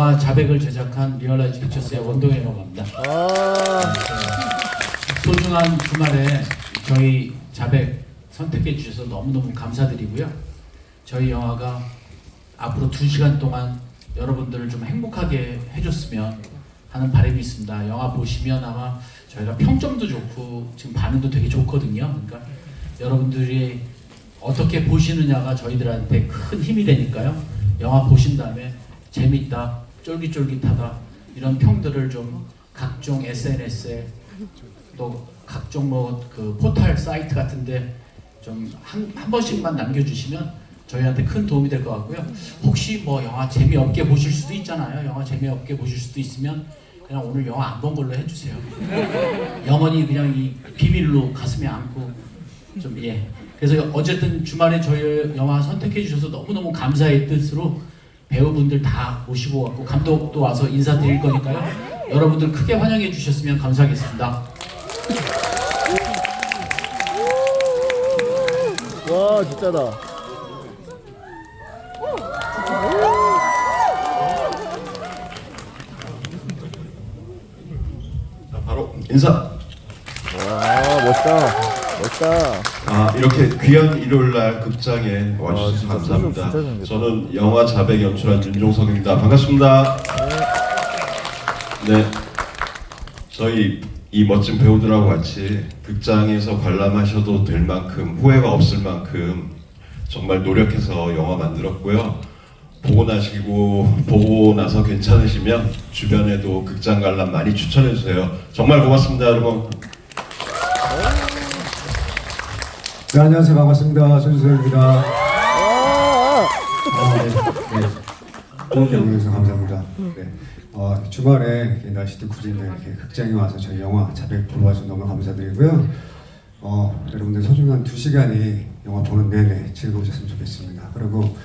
영화 자백을 제작한 리얼라이즈 피처스의 원동이라고 합니다. 아, 소중한 주말에 저희 자백 선택해 주셔서 너무너무 감사드리고요. 저희 영화가 앞으로 두 시간 동안 여러분들을 좀 행복하게 해줬으면 하는 바람이 있습니다. 영화 보시면 아마 저희가 평점도 좋고 지금 반응도 되게 좋거든요. 그러니까 여러분들이 어떻게 보시느냐가 저희들한테 큰 힘이 되니까요. 영화 보신 다음에 재밌다, 쫄깃쫄깃하다 이런 평들을 좀 각종 SNS에 또 각종 뭐 그 포털 사이트 같은데 좀한 한 번씩만 남겨주시면 저희한테 큰 도움이 될 것 같고요. 혹시 뭐 영화 재미없게 보실 수도 있잖아요. 영화 재미없게 보실 수도 있으면 그냥 오늘 영화 안 본 걸로 해주세요. 영원히 그냥 이 비밀로 가슴에 안고 좀 예. 그래서 어쨌든 주말에 저희 영화 선택해 주셔서 너무너무 감사의 뜻으로 배우분들 다 모시고 왔고 감독도 와서 인사드릴 거니까요. 여러분들 크게 환영해 주셨으면 감사하겠습니다. 와 진짜다. 자, 바로 인사. 와 멋있다, 멋있다. 아 이렇게 귀한 일요일날 극장에 와, 와주셔서 진짜 감사합니다. 진짜. 저는 영화 자백 연출한 윤종석입니다. 반갑습니다. 네, 저희 이 멋진 배우들하고 같이 극장에서 관람하셔도 될 만큼 후회가 없을 만큼 정말 노력해서 영화 만들었고요. 보고 나시고 보고 나서 괜찮으시면 주변에도 극장 관람 많이 추천해 주세요. 정말 고맙습니다, 여러분. 네, 안녕하세요. 반갑습니다. 손수호입니다. 아, 아, 네. 네. 좋은 경험해서 감사합니다. 네. 어, 주말에 날씨도 구진데 이렇게 극장에 와서 저희 영화 자백 보러 와주셔서 너무 감사드리고요. 어, 여러분들 소중한 두 시간이 영화 보는 내내 즐거우셨으면 좋겠습니다. 그리고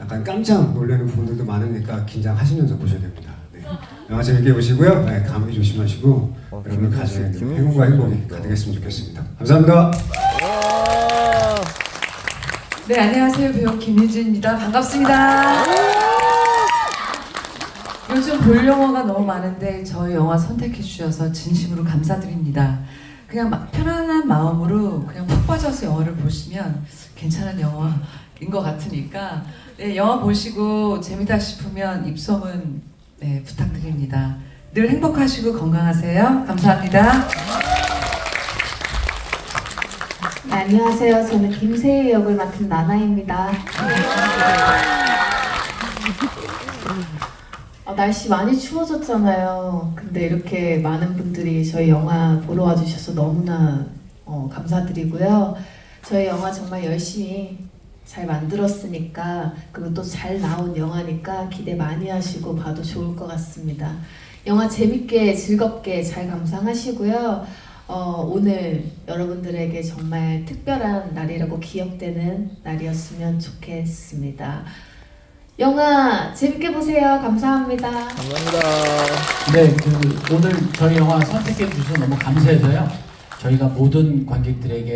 약간 깜짝 놀라는 부분들도 많으니까 긴장하시면서 보셔야 됩니다. 네. 영화 재밌게 보시고요. 네, 감기 조심하시고 어, 여러분 김- 가정에 김- 행복과 행복이 가득했으면 좋겠습니다. 감사합니다. 와. 네, 안녕하세요. 배우 김유진입니다. 반갑습니다. 요즘 볼 영화가 너무 많은데 저희 영화 선택해 주셔서 진심으로 감사드립니다. 그냥 막 편안한 마음으로 그냥 푹 빠져서 영화를 보시면 괜찮은 영화인 것 같으니까 네, 영화 보시고 재미다 싶으면 입소문 네, 부탁드립니다. 늘 행복하시고 건강하세요. 감사합니다. 안녕하세요. 저는 김세희 역을 맡은 나나입니다. 아, 날씨 많이 추워졌잖아요. 근데 이렇게 많은 분들이 저희 영화 보러 와주셔서 너무나 어, 감사드리고요. 저희 영화 정말 열심히 잘 만들었으니까 그리고 또 잘 나온 영화니까 기대 많이 하시고 봐도 좋을 것 같습니다. 영화 재밌게 즐겁게 잘 감상하시고요. 어, 오늘 여러분들에게 정말 특별한 날이라고 기억되는 날이었으면 좋겠습니다. 영화 재밌게 보세요. 감사합니다. 감사합니다. 네, 그 오늘 저희 영화 선택해 주셔서 너무 감사해서요. 저희가 모든 관객들에게